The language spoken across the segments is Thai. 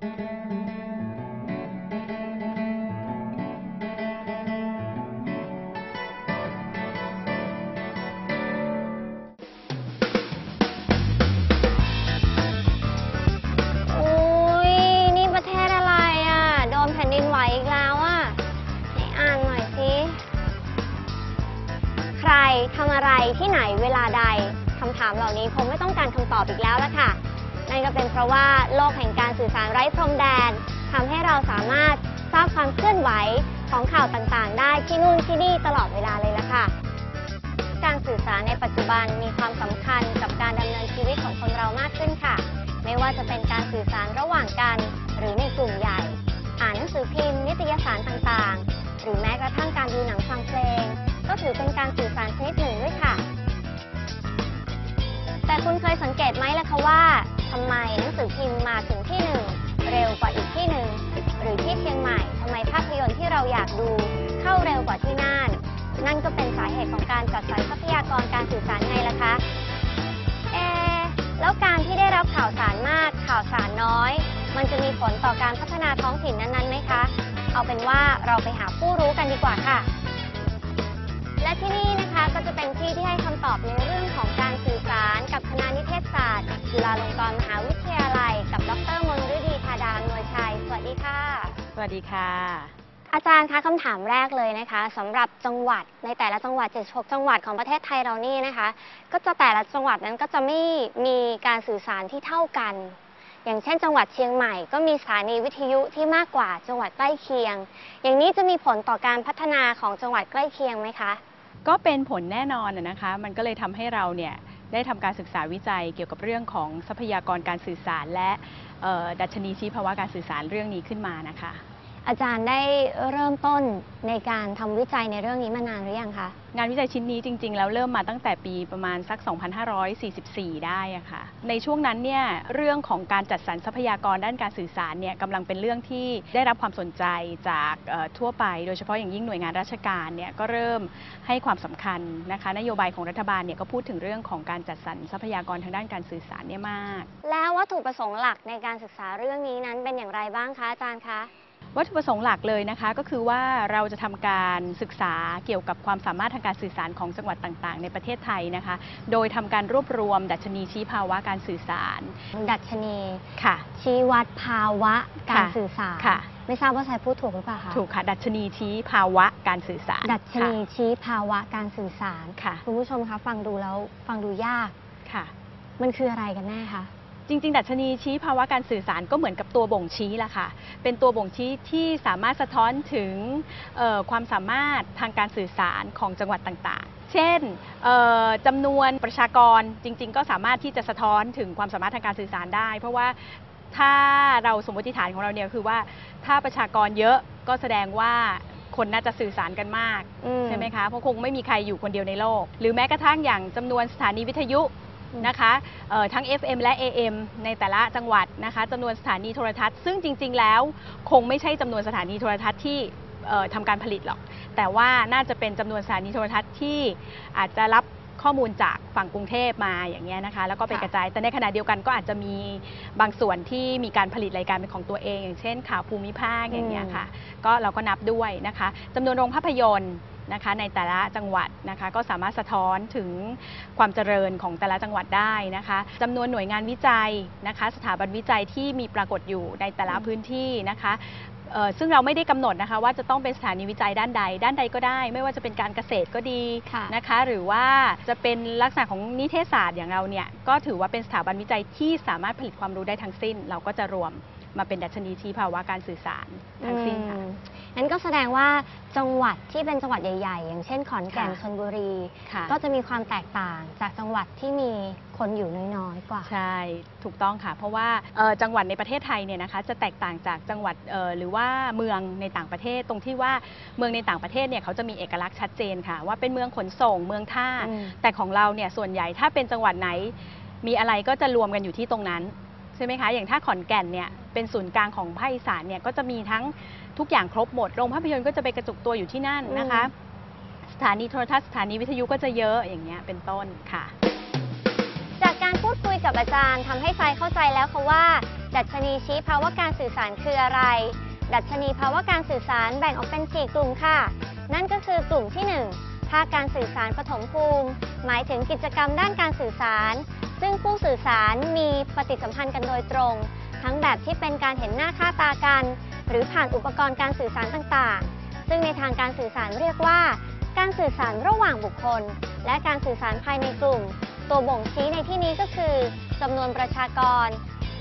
โอุ้ยนี่ประเทศอะไรอะ โดนแผ่นดินไหวอีกแล้วอะไหนอ่านหน่อยสิ ใครทำอะไรที่ไหนเวลาใดคำถามเหล่านี้คงไม่ต้องการคำตอบอีกแล้วละค่ะ นั่นก็เป็นเพราะว่าโลกแห่งการสื่อสารไร้พรมแดนทำให้เราสามารถทราบความเคลื่อนไหวของข่าวต่างๆ ได้ที่นู่นที่นี่ตลอดเวลาเลยละค่ะ การสื่อสารในปัจจุบันมีความสำคัญกับการดำเนินชีวิตของคนเรามากขึ้นค่ะ ไม่ว่าจะเป็นการสื่อสารระหว่างกัน หรือในกลุ่มใหญ่ อ่านหนังสือพิมพ์ นิตยสารต่างๆ หรือแม้กระทั่งการดูหนังฟังเพลง ก็ถือเป็นการสื่อสารชนิดหนึ่งด้วยค่ะ แต่คุณเคยสังเกตไหมล่ะคะว่า ไมหนังสือพิมพ์มาถึงที่หนึ่งเร็วกว่าอีกที่หนึ่งหรือที่เชียงใหม่ทำไมภาพยนตร์ที่เราอยากดู เข้าเร็วกว่าที่น่าน นั่นก็เป็นสาเหตุของการจัดสรรทรัพยากรการสื่อสารไงล่ะคะเอแล้วการที่ได้รับข่าวสารมากข่าวสารน้อย มันจะมีผลต่อการพัฒนาท้องถิ่นนั้นๆไหมคะ เอาเป็นว่าเราไปหาผู้รู้กันดีกว่าค่ะ และที่นี่นะคะก็จะเป็นที่ที่ให้คำตอบในเรื่องของการสื่อ สาร กับคณะนิเทศศาสตร์ จุฬาลงกรณ์มหาวิทยาลัย กับดรมนฤดีธาดาอำนวยชัย สวัสดีค่ะ สวัสดีค่ะ อาจารย์คะคำถามแรกเลยนะคะสำหรับจังหวัดในแต่ละจังหวัด 76 จังหวัดของประเทศไทยเรานี่นะคะ ก็จะแต่ละจังหวัดนั้นก็จะไม่มีการสื่อสารที่เท่ากันอย่างเช่น จังหวัดเชียงใหม่ก็มีสถานีวิทยุที่มากกว่าจังหวัดใกล้เคียง อย่างนี้จะมีผลต่อการพัฒนาของจังหวัดใกล้เคียงไหมคะ ก็เป็นผลแน่นอนนะนะคะ มันก็เลยทำให้เราเนี่ย ได้ทำการศึกษาวิจัยเกี่ยวกับเรื่องของทรัพยากรการสื่อสาร และดัชนีชี้ภาวะการสื่อสารเรื่องนี้ขึ้นมานะคะ อาจารย์ได้เริ่มต้นในการทำวิจัยในเรื่องนี้มานานหรือยังคะ งานวิจัยชิ้นนี้จริง ๆ แล้วเริ่มมาตั้งแต่ปีประมาณสัก 2544 ได้อะค่ะ ในช่วงนั้นเนี่ยเรื่องของการจัดสรรทรัพยากรด้านการสื่อสารเนี่ยกำลังเป็นเรื่องที่ได้รับความสนใจจากเอ่อทั่วไป โดยเฉพาะอย่างยิ่งหน่วยงานราชการเนี่ยก็เริ่มให้ความสำคัญนะคะ นโยบายของรัฐบาลเนี่ยก็พูดถึงเรื่องของการจัดสรรทรัพยากรทางด้านการสื่อสารเนี่ยมาก แล้ววัตถุประสงค์หลักในการศึกษาเรื่องนี้นั้นเป็นอย่างไรบ้างคะอาจารย์คะ วัตถุประสงค์หลักเลยนะคะ ก็คือว่าเราจะทำการศึกษาเกี่ยวกับความสามารถทางการสื่อสารของจังหวัดต่างๆ ในประเทศไทยนะคะ โดยทำการรวบรวม ดัชนีชี้ภาวะการสื่อสาร ดัชนีค่ะ ชี้วัดภาวะการค่ะสื่อสารค่ะ ไม่ทราบว่าใช้พูดถูกหรือเปล่าคะถูกค่ะ ดัชนีชี้ภาวะการสื่อสาร ดัชนีชี้ภาวะการสื่อสารค่ะคุณผู้ชมคะฟังดูแล้วฟังดูยากค่ะ มันคืออะไรกันแน่คะ จริง ๆ ดัชนีชี้ภาวะการสื่อสารก็เหมือนกับตัวบ่งชี้ละค่ะ เป็นตัวบ่งชี้ที่สามารถสะท้อนถึงความสามารถทางการสื่อสารของจังหวัดต่างๆ เช่นจำนวนประชากรจริง ๆ ก็สามารถที่จะสะท้อนถึงความสามารถทางการสื่อสารได้ เพราะว่าถ้าเราสมมติฐานของเราเนี่ยคือว่าถ้าประชากรเยอะก็แสดงว่าคนน่าจะสื่อสารกันมากมใช่ไหมคะ เพราะคงไม่มีใครอยู่คนเดียวในโลก หรือแม้กระทั่งอย่างจำนวนสถานีวิทยุ นะคะเอ่อทั้ง FM และ AM ในแต่ละจังหวัดนะคะจำนวนสถานีโทรทัศน์ ซึ่งจริง ๆ แล้วคงไม่ใช่จำนวนสถานีโทรทัศน์ที่ทำการผลิตหรอก แต่ว่าน่าจะเป็นจำนวนสถานีโทรทัศน์ที่อาจจะรับข้อมูลจากฝั่งกรุงเทพมาอย่างเงี้ยนะคะ แล้วก็ไปกระจาย แต่ในขณะเดียวกันก็อาจจะมีบางส่วนที่มีการผลิตรายการเป็นของตัวเอง อย่างเช่นข่าวภูมิภาคอย่างเงี้ยค่ะ ก็เราก็นับด้วยนะคะจำนวนโรงภาพยนตร์ นะคะในแต่ละจังหวัดนะคะก็สามารถสะท้อนถึงความเจริญของแต่ละจังหวัดได้นะคะจำนวนหน่วยงานวิจัยนะคะสถาบันวิจัยที่มีปรากฏอยู่ในแต่ละพื้นที่นะคะ ซึ่งเราไม่ได้กำหนดนะคะว่าจะต้องเป็นสถานีวิจัยด้านใด ด้านใดก็ได้ ไม่ว่าจะเป็นการเกษตรก็ดีค่ะนะคะ หรือว่าจะเป็นลักษณะของนิเทศศาสตร์อย่างเราเนี่ยก็ถือว่าเป็นสถาบันวิจัยที่สามารถผลิตความรู้ได้ทั้งสิ้น เราก็จะรวมมาเป็นดัชนีชี้ภาวะการสื่อสารทั้งสิ้นค่ะอืมงั้นก็แสดงว่าจังหวัดที่เป็นจังหวัดใหญ่ ๆ อย่างเช่นขอนแก่นค่ะชลบุรีค่ะก็จะมีความแตกต่างจากจังหวัดที่มี คนอยู่น้อยๆกว่า ใช่ ถูกต้องค่ะ เพราะว่าเอ่อจังหวัดในประเทศไทยเนี่ยนะคะจะแตกต่างจากจังหวัดเอ่อหรือว่าเมืองในต่างประเทศตรงที่ว่าเมืองในต่างประเทศเนี่ยเขาจะมีเอกลักษณ์ชัดเจนค่ะ ว่าเป็นเมืองขนส่งเมืองท่าอืมแต่ของเราเนี่ยส่วนใหญ่ถ้าเป็นจังหวัดไหน มีอะไรก็จะรวมกันอยู่ที่ตรงนั้นใช่ไหมคะอย่างถ้าขอนแก่นเนี่ยเป็นศูนย์กลางของภาคอีสานเนี่ยก็จะมีทั้งทุกอย่างครบหมดโรงภาพยนตร์ก็จะไปกระจุกตัวอยู่ที่นั่นนะคะ สถานีโทรทัศน์สถานีวิทยุก็จะเยอะอย่างเงี้ยเป็นต้นค่ะจา กับอาจารย์ทำให้ทรายเข้าใจแล้วค่ะว่า ดัชนีชี้ภาวะการสื่อสารคืออะไร ดัชนีภาวะการสื่อสารแบ่งออกเป็น 4 กลุ่มค่ะ นั่นก็คือกลุ่มที่ 1 ภาคการสื่อสารปฐมภูมิ หมายถึงกิจกรรมด้านการสื่อสาร ซึ่งผู้สื่อสารมีปฏิสัมพันธ์กันโดยตรง ทั้งแบบที่เป็นการเห็นหน้าค่าตากัน หรือผ่านอุปกรณ์การสื่อสารต่างๆ ซึ่งในทางการสื่อสารเรียกว่า การสื่อสารระหว่างบุคคล และการสื่อสารภายในกลุ่ม ตัวบ่งชี้ในที่นี้ก็คือจำนวนประชากร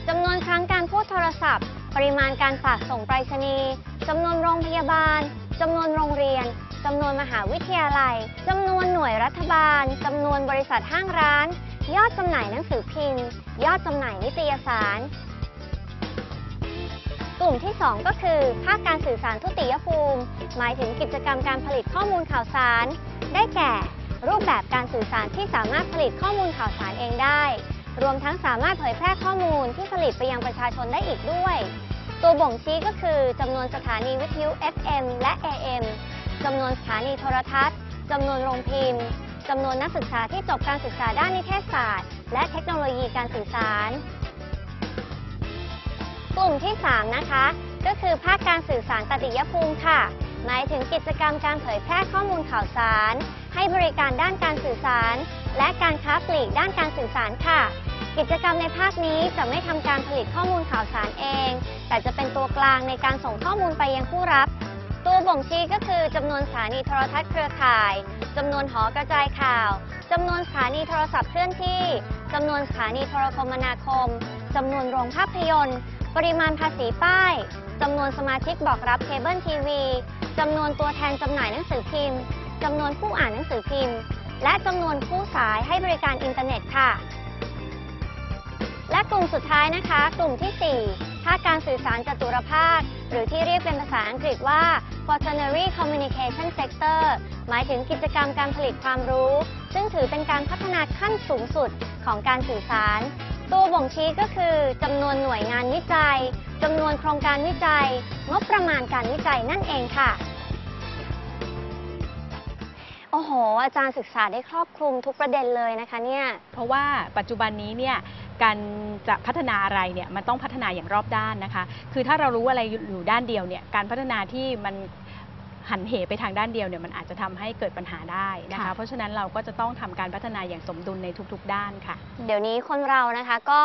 จำนวนครั้งการพูดโทรศัพท์ ปริมาณการฝากส่งไปรษณีย์จำนวนโรงพยาบาลจำนวนโรงเรียนจำนวนมหาวิทยาลัยจำนวนหน่วยรัฐบาลจำนวนบริษัทห้างร้าน ยอดจำหน่ายหนังสือพิมพ์ ยอดจำหน่ายนิตยสาร กลุ่มที่ 2 ก็คือ ภาคการสื่อสารทุติยภูมิ หมายถึงกิจกรรมการผลิตข้อมูลข่าวสาร ได้แก่ รูปแบบการสื่อสารที่สามารถผลิตข้อมูลข่าวสารเองได้ รวมทั้งสามารถเผยแพร่ข้อมูลที่ผลิตไปยังประชาชนได้อีกด้วย ตัวบ่งชี้ก็คือจำนวนสถานีวิทยุ FM และ AM จำนวนสถานีโทรทัศน์จำนวนโรงพิมพ์จำนวนนักศึกษาที่จบการศึกษาด้านนิเทศศาสตร์ และเทคโนโลยีการสื่อสาร กลุ่มที่ 3 นะคะ ก็คือภาคการสื่อสารตติยภูมิค่ะ หมายถึงกิจกรรมการเผยแพร่ข้อมูลข่าวสาร ให้บริการด้านการสื่อสาร และการค้าปลีกด้านการสื่อสารค่ะ กิจกรรมในภาคนี้จะไม่ทำการผลิตข้อมูลข่าวสารเอง แต่จะเป็นตัวกลางในการส่งข้อมูลไปยังผู้รับ ตัวบ่งชี้ก็คือจำนวนสถานีโทรทัศน์เครือข่ายจำนวนหอกระจายข่าวจำนวนสถานีโทรศัพท์เคลื่อนที่จำนวนสถานีโทรคมนาคมจำนวนโรงภาพยนตร์ ปริมาณภาษีป้ายจำนวนสมาชิกบอกรับเคเบิลทีวีจำนวนตัวแทนจำหน่ายหนังสือพิมพ์จำนวนผู้อ่านหนังสือพิมพ์ และจำนวนผู้สายให้บริการอินเทอร์เน็ตค่ะ และกลุ่มสุดท้ายนะคะ กลุ่มที่ 4 ภาคการสื่อสารจตุรภาค หรือที่เรียกเป็นภาษาอังกฤษว่า quaternary communication sector หมายถึงกิจกรรมการผลิตความรู้ ซึ่งถือเป็นการพัฒนาขั้นสูงสุดของการสื่อสาร ชี้ก็คือจำนวนหน่วยงานวิจัยจำนวนโครงการวิจัย งบประมาณการวิจัยนั่นเองค่ะ โอ้โห อาจารย์ศึกษาได้ครอบคลุมทุกประเด็นเลยนะคะเนี่ย เพราะว่าปัจจุบันนี้เนี่ยการจะพัฒนาอะไรเนี่ยมันต้องพัฒนาอย่างรอบด้านนะคะ คือถ้าเรารู้อะไรอยู่ด้านเดียวเนี่ยการพัฒนาที่มัน หันเหไปทางด้านเดียวเนี่ยมันอาจจะทำให้เกิดปัญหาได้นะคะค่ะเพราะฉะนั้นเราก็จะต้องทำการพัฒนาอย่างสมดุลในทุกๆ ด้านค่ะ เดี๋ยวนี้คนเรานะคะก็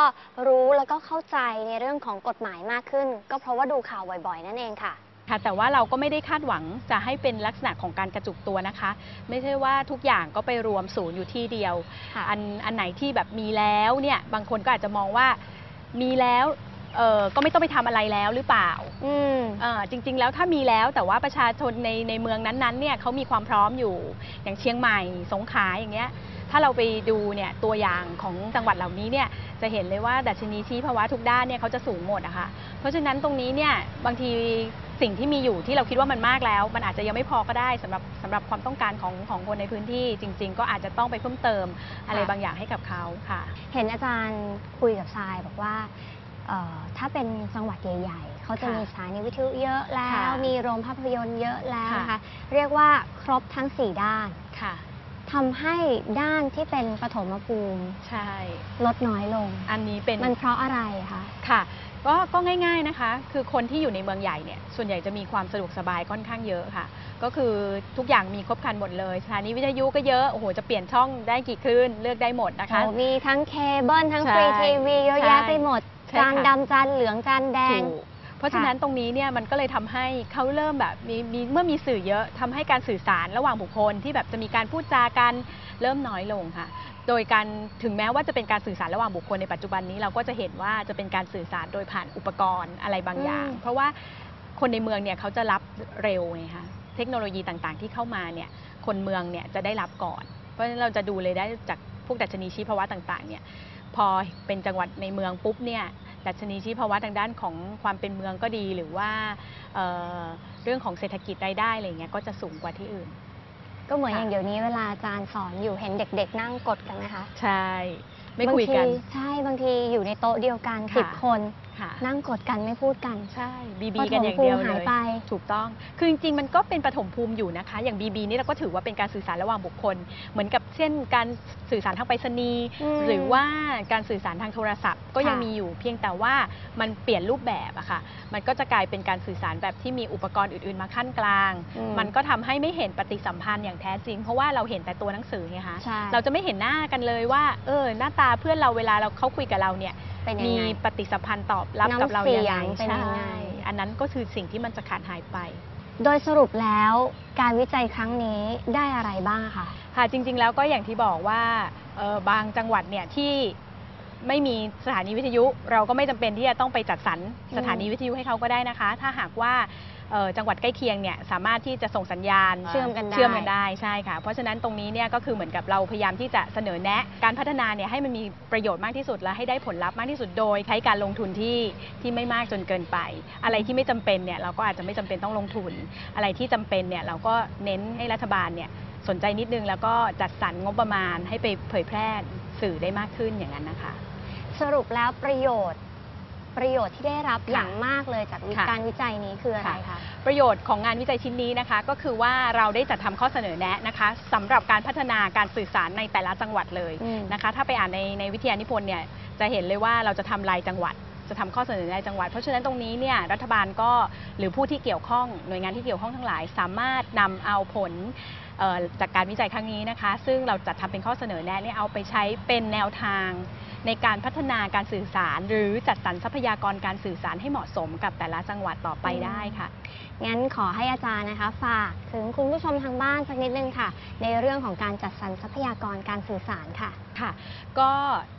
รู้แล้วก็เข้าใจในเรื่องของกฎหมายมากขึ้น ก็เพราะว่าดูข่าวบ่อยๆ นั่นเองค่ะค่ะแต่ว่าเราก็ไม่ได้คาดหวังจะให้เป็นลักษณะของการกระจุกตัวนะคะ ไม่ใช่ว่าทุกอย่างก็ไปรวมศูนย์อยู่ที่เดียวค่ะอันอันไหนที่แบบมีแล้วเนี่ยบางคนก็อาจจะมองว่ามีแล้ว เออก็ไม่ต้องไปทำอะไรแล้วหรือเปล่าอืม เออจริง ๆ แล้วถ้ามีแล้วแต่ว่าประชาชนในในเมืองนั้นๆเนี่ยเขามีความพร้อมอยู่อย่างเชียงใหม่สงขลาอย่างเงี้ยถ้าเราไปดูเนี่ยตัวอย่างของจังหวัดเหล่านี้เนี่ยจะเห็นเลยว่าดัชนีชี้ภาวะทุกด้านเนี่ยเขาจะสูงหมดอะค่ะเพราะฉะนั้นตรงนี้เนี่ยบางทีสิ่งที่มีอยู่ที่เราคิดว่ามันมากแล้ว มันอาจจะยังไม่พอก็ได้สำหรับสำหรับความต้องการของของคนในพื้นที่จริง ๆ ก็อาจจะต้องไปเพิ่มเติมอะไรค่ะ บางอย่างให้กับเขาค่ะ เห็นอาจารย์คุยกับทรายบอกว่า เอ่อถ้าเป็นจังหวัดใหญ่ๆเขาจะค่ะมีสถานีวิทยุเยอะแล้ค่ะวมีโรงภาพยนตร์เยอะแล้วค่ะ นะคะเรียกว่าครบทั้ง 4 ด้านค่ะ ทำให้ด้านที่เป็นปฐมภูมิใช่ ลดน้อยลง อันนี้เป็น มันเพราะอะไรคะ ค่ะก็ก็ง่ายๆนะคะ คือคนที่อยู่ในเมืองใหญ่เนี่ยส่วนใหญ่จะมีความสะดวกสบายค่อนข้างเยอะค่ะ ก็คือทุกอย่างมีครบครันหมดเลยสถานีวิทยุก็เยอะโอ้โหจะเปลี่ยนช่องได้กี่คลื่นเลือกได้หมดนะคะ โอ้มีทั้งเคเบิลทั้งใช่ฟรีทีวีเยอะแยะใช่ ไปหมดใช่ จานค่ะดำจานเหลืองจานแดง ถูกเพราะฉะนั้นตรงนี้เนี่ยมันก็เลยทำให้เขาเริ่มแบบมีมีเมื่อมีสื่อเยอะทำให้การสื่อสารระหว่างบุคคลที่แบบจะมีการพูดจากันเริ่มน้อยลงค่ะ โดยการถึงแม้ว่าจะเป็นการสื่อสารระหว่างบุคคลในปัจจุบันนี้เราก็จะเห็นว่าจะเป็นการสื่อสารโดยผ่านอุปกรณ์อะไรบางอย่าง อืม เพราะว่าคนในเมืองเนี่ยเขาจะรับเร็วไงคะเทคโนโลยีต่างๆ ที่เข้ามาเนี่ยคนเมืองเนี่ยจะได้รับก่อน เพราะฉะนั้นเราจะดูเลยได้จากพวกดัชนีชี้ภาวะต่างๆเนี่ยพอเป็นจังหวัดในเมืองปุ๊บเนี่ย ดัชนีชี้ภาวะทางด้านของความเป็นเมืองก็ดี หรือว่าเอ่อเรื่องของเศรษฐกิจรายได้อะไรเงี้ยก็จะสูงกว่าที่อื่น ก็เหมือนค่ะอย่างเดี๋ยวนี้เวลาอาจารย์สอนอยู่เห็นเด็ก ๆ นั่งกดกันนะคะ ใช่ ไม่คุยกันบางทีใช่บางทีอยู่ในโต๊ะเดียวกันค่ะสิบคน ค่ะ นั่งกดกันไม่พูดกัน ใช่บีบีปฐมกันอย่างเดียวภูมิเลหายยไปถูกต้อง คือจริงๆ มันก็เป็นปฐมภูมิอยู่นะคะ อย่าง BB นี่เราก็ถือว่าเป็นการสื่อสารระหว่างบุคคล เหมือนกับเช่น การสื่อสารทางไปรษณีย์อืมหรือว่าการสื่อสารทางโทรศัพท์ ก็ยังค่ะมีอยู่เพียงแต่ว่ามันเปลี่ยนรูปแบบอะค่ะ มันก็จะกลายเป็นการสื่อสารแบบที่มีอุปกรณ์อื่นๆ มาขั้นกลางอืมมันก็ทำให้ไม่เห็นปฏิสัมพันธ์อย่างแท้จริง เพราะว่าเราเห็นแต่ตัวหนังสือไงคะใช่เราจะไม่เห็นหน้ากันเลยว่า เออ หน้าตาเพื่อนเราเวลาเราเขาคุยกับเราเนี่ย เป็นยังมีไง ปฏิสัมพันธ์ตอบรับกับเราน้ำเสียังยไงงเป็นยังไง ใช่อันนั้นก็คือสิ่งที่มันจะขาดหายไป โดยสรุปแล้วการวิจัยครั้งนี้ได้อะไรบ้างคะ ค่ะจริง ๆ แล้วก็อย่างที่บอกว่าเอ่อบางจังหวัดเนี่ยที่ไม่มีสถานีวิทยุ เราก็ไม่จำเป็นที่จะต้องไปจัดสรรสถานีวิทยุให้เขาก็ได้นะคะ ถ้าหากว่า เอ่อจังหวัดใกล้เคียงเนี่ยสามารถที่จะส่งสัญญาณเชื่อมกันได้ เชื่อมกันได้ใช่ค่ะ เพราะฉะนั้นตรงนี้เนี่ยก็คือเหมือนกับเราพยายามที่จะเสนอแนะการพัฒนาเนี่ยให้มันมีประโยชน์มากที่สุดและให้ได้ผลลัพธ์มากที่สุดโดย ใช้การลงทุนที่ที่ไม่มากจนเกินไป อะไรที่ไม่จำเป็นเนี่ยเราก็อาจจะไม่จำเป็นต้องลงทุน อะไรที่จำเป็นเนี่ยเราก็เน้นให้รัฐบาลเนี่ยสนใจนิดนึงแล้วก็จัดสรรงบประมาณให้ไปเผยแพร่สื่อได้มากขึ้นอย่างนั้นนะคะ สรุปแล้วประโยชน์ ประโยชน์ที่ได้รับค่ะอย่างมากเลยจากวิค่ะ การวิจัยนี้คืออะไรคะ ประโยชน์ของงานวิจัยชิ้นนี้นะคะ ก็คือว่าเราได้จัดทำข้อเสนอแนะนะคะสำหรับการพัฒนาการสื่อสารในแต่ละจังหวัดเลยอืม นะคะ ถ้าไปอ่านในในวิทยานิพนธ์เนี่ยจะเห็นเลยว่าเราจะทำรายจังหวัด จะทำข้อเสนอรายจังหวัด เพราะฉะนั้นตรงนี้เนี่ยรัฐบาลก็หรือผู้ที่เกี่ยวข้องหน่วยงานที่เกี่ยวข้องทั้งหลาย สามารถนำเอาผลเอ่อจากการวิจัยครั้งนี้นะคะ ซึ่งเราจัดทำเป็นข้อเสนอแนะเนี่ยเอาไปใช้เป็นแนวทาง ในการพัฒนาการสื่อสาร หรือจัดสรรทรัพยากรการสื่อสารให้เหมาะสมกับแต่ละจังหวัดต่อไปได้ค่ะ งั้นขอให้อาจารย์นะคะฝากถึงคุณผู้ชมทางบ้านสักนิดนึงค่ะ ในเรื่องของการจัดสรรทรัพยากรการสื่อสารค่ะค่ะ ก็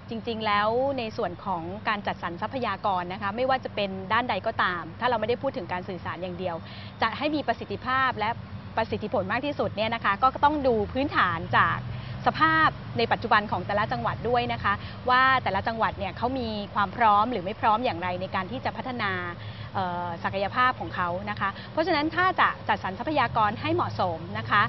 จริงๆ แล้วในส่วนของการจัดสรรทรัพยากรนะคะไม่ว่าจะเป็นด้านใดก็ตาม ถ้าเราไม่ได้พูดถึงการสื่อสารอย่างเดียว จะให้มีประสิทธิภาพและประสิทธิผลมากที่สุดเนี่ยนะคะก็ต้องดูพื้นฐานจาก สภาพในปัจจุบันของแต่ละจังหวัดด้วยนะคะ ว่าแต่ละจังหวัดเนี่ยเขามีความพร้อมหรือไม่พร้อมอย่างไรในการที่จะพัฒนาศักยภาพของเขานะคะ เพราะฉะนั้นถ้าจะจัดสรรทรัพยากรให้เหมาะสมนะคะ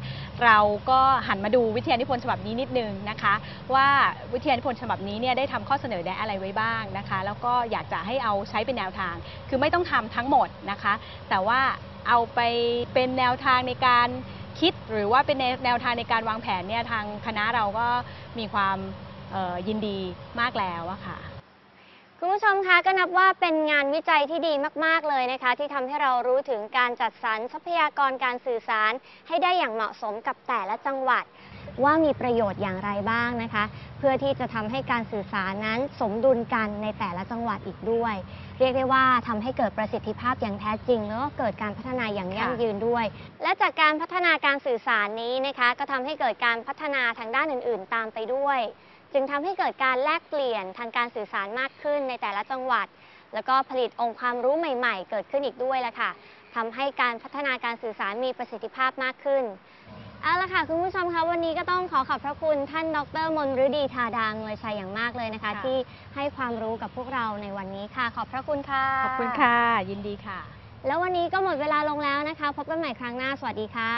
เราก็หันมาดูวิทยานิพนธ์ฉบับนี้นิดนึงนะคะ ว่าวิทยานิพนธ์ฉบับนี้เนี่ยได้ทำข้อเสนอแนะอะไรไว้บ้างนะคะ แล้วก็อยากจะให้เอาใช้เป็นแนวทาง คือไม่ต้องทำทั้งหมดนะคะ แต่ว่าเอาไปเป็นแนวทางในการ คิดหรือว่าเป็นแนวทางในการวางแผนเนี่ยทางคณะเราก็มีความยินดีมากแล้วอะค่ะ คุณผู้ชมคะก็นับว่าเป็นงานวิจัยที่ดีมาก ๆ เลยนะคะ ที่ทำให้เรารู้ถึงการจัดสรรทรัพยากรการสื่อสาร ให้ได้อย่างเหมาะสมกับแต่ละจังหวัด ว่ามีประโยชน์อย่างไรบ้างนะคะ เพื่อที่จะทำให้การสื่อสารนั้นสมดุลกันในแต่ละจังหวัดอีกด้วย เรียกได้ว่าทำให้เกิดประสิทธิภาพอย่างแท้จริง แล้วก็เกิดการพัฒนาอย่างยั่งยืนด้วย และจากการพัฒนาการสื่อสารนี้นะคะ ก็ทำให้เกิดการพัฒนาทางด้านอื่น ๆ ตามไปด้วย จึงทำให้เกิดการแลกเปลี่ยนทางการสื่อสารมากขึ้นในแต่ละจังหวัด แล้วก็ผลิตองค์ความรู้ใหม่ ๆ เกิดขึ้นอีกด้วยละค่ะทำให้การพัฒนาการสื่อสารมีประสิทธิภาพมากขึ้น เอาละค่ะคุณผู้ชมคะวันนี้ก็ต้องขอขอบพระคุณท่านดรมนฤดีธาดานวยชัยอย่างมากเลยนะคะ ค่ะ ที่ให้ความรู้กับพวกเราในวันนี้ค่ะ ขอบพระคุณค่ะ ขอบคุณค่ะ ยินดีค่ะ แล้ววันนี้ก็หมดเวลาลงแล้วนะคะ พบกันใหม่ครั้งหน้า สวัสดีค่ะ